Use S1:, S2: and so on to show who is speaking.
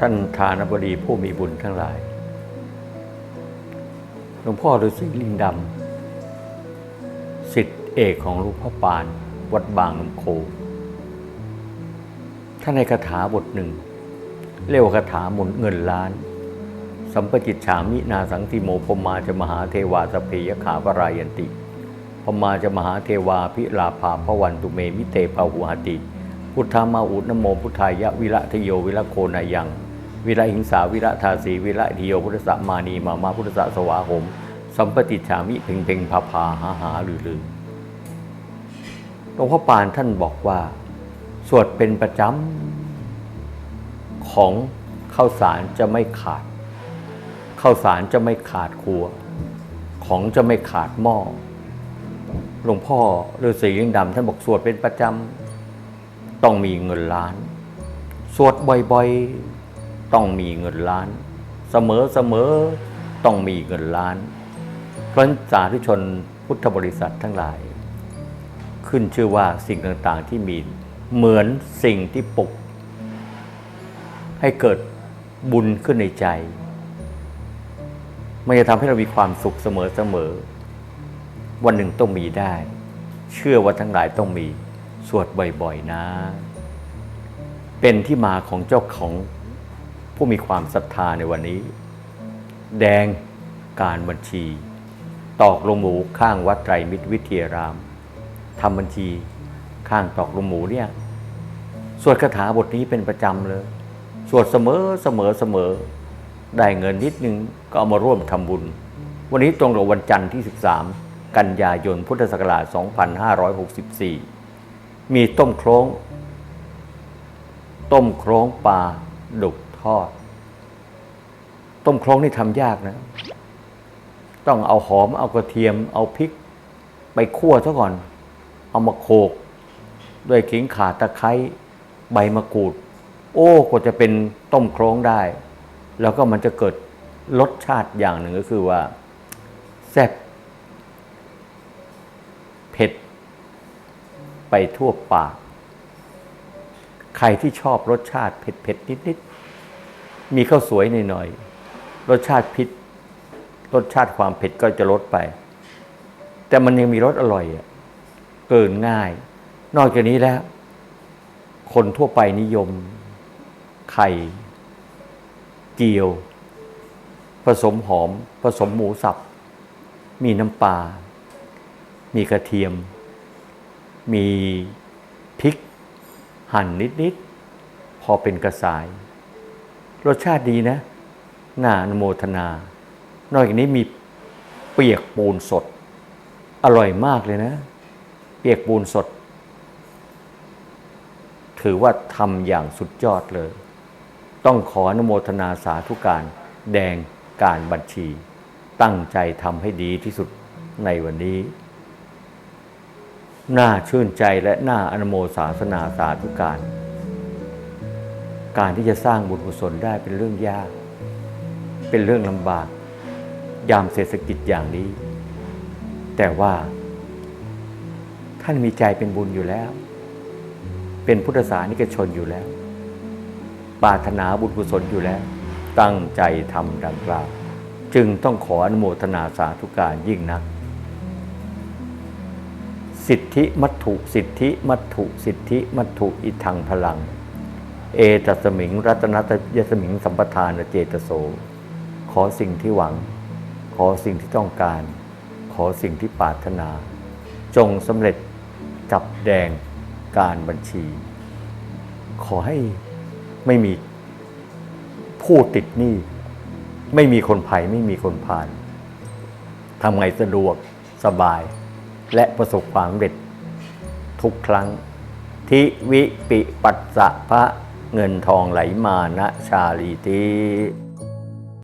S1: ท่านทานบดีผู้มีบุญทั้งหลาย หลวงพ่อฤาษีลิงดำสิทธิเอกของหลวงพ่อปาน วัดบางน้ำโคท่านในคาถาบทหนึ่ง เรียกว่าคาถาหมุนเงินล้าน สัมปจิตฉามินาสังติโมพมมาจะมหาเทวาสเพยขาปรายันติพมมาจะมหาเทวาพิลาภาพวันตุเมมิเตภาหุหติ พุทธามาอุนโมพุทธายะวิระทโยวิระโคนายัง วิระหิงสาวิระทาสีวิระทิโยพุทธสมานีมามาพุทธสสวาหม สัมปติฉามิเพ่งเพ่งพาพาหาหาลือลือหลวงพ่อปานท่านบอกว่า สวดเป็นประจำของข้าวสารจะไม่ขาดข้าวสารจะไม่ขาดครัว ของจะไม่ขาดหม้อหลวงพ่อฤาษีลิงดำท่านบอกสวดเป็นประจำต้องมีเงินล้าน สวดบ่อยๆ ต้องมีเงินล้าน เสมอเสมอต้องมีเงินล้าน เพราะนั้นสาธุชนพุทธบริษัททั้งหลาย ขึ้นชื่อว่าสิ่งต่างๆที่มีเหมือนสิ่งที่ปลุก ให้เกิดบุญขึ้นในใจ มันจะทำให้เรามีความสุขเสมอๆวันหนึ่งต้องมีได้ เชื่อว่าทั้งหลายต้องมี สวดบ่อยๆนะ เป็นที่มาของเจ้าของ ผู้มีความศรัทธาในวันนี้ แดงการบัญชี ตอกลงหมูข้างวัดไตรมิตรวิทยารามทำบัญชีข้างตอกลงหมูเนี่ยสวดคาถาบทนี้เป็นประจำเลย สวดเสมอเสมอเสมอ ได้เงินนิดนึงก็เอามาร่วมทำบุญ วันนี้ตรงกับวันจันทร์ที่ 13 กันยายนพุทธศักราช 2564 มีต้มโครงต้มโครงปลาดุก ทอด ต้มโครงนี่ทำยากนะ ต้องเอาหอม เอากระเทียม เอาพริก ไปคั่วซะก่อน เอามาโขก ด้วยขิงข่าตะไคร้ใบมะกรูด โอ้กว่าจะเป็นต้มโครงได้ แล้วก็มันจะเกิดรสชาติอย่างหนึ่งก็คือว่าแซ่บเผ็ด ไปทั่วปาก ใครที่ชอบรสชาติเผ็ดเผ็ดนิดนิดๆ มีข้าวสวยหน่อยๆรสชาติพิษ รสชาติความเผ็ดก็จะลดไป แต่มันยังมีรสอร่อยอะเกินง่าย นอกจากนี้แล้ว คนทั่วไปนิยม ไข่ เกี๊ยว ผสมหอม ผสมหมูสับ มีน้ำปลา มีกระเทียม มีพริก หั่นนิด ๆ พอเป็นกระสาย รสชาติดีนะ น่าอนโมทนา นอกจากนี้มีเปียกปูนสด อร่อยมากเลยนะ เปียกปูนสด ถือว่าทำอย่างสุดยอดเลย ต้องขออนโมทนาสาธุการแดงการบัญชี ตั้งใจทำให้ดีที่สุดในวันนี้น่าชื่นใจและน่าอนโมสาสนาสาธุการ การที่จะสร้างบุญกุศลได้เป็นเรื่องยาก เป็นเรื่องลำบาก ยามเศรษฐกิจอย่างนี้ แต่ว่า ท่านมีใจเป็นบุญอยู่แล้ว เป็นพุทธศาสนิกชนอยู่แล้ว ปรารถนาบุญกุศลอยู่แล้ว ตั้งใจทำดังกล่าว จึงต้องขออนุโมทนาสาธุการยิ่งนักสิทธิมัตถุสิทธิมัตถุสิทธิมัตถุอิทังพลัง เอตัสมิง รัตนัตยสมิง สัมปทานเจตโส ขอสิ่งที่หวัง ขอสิ่งที่ต้องการ ขอสิ่งที่ปรารถนา จงสำเร็จจับแดงการบัญชี ขอให้ไม่มีผู้ติดหนี้ ไม่มีคนภัยไม่มีคนผ่านทำไงสะดวกสบาย และประสบความสำเร็จทุกครั้ง ทิวิปิปัสสะพระ เงินทองไหลมานะชาลีตี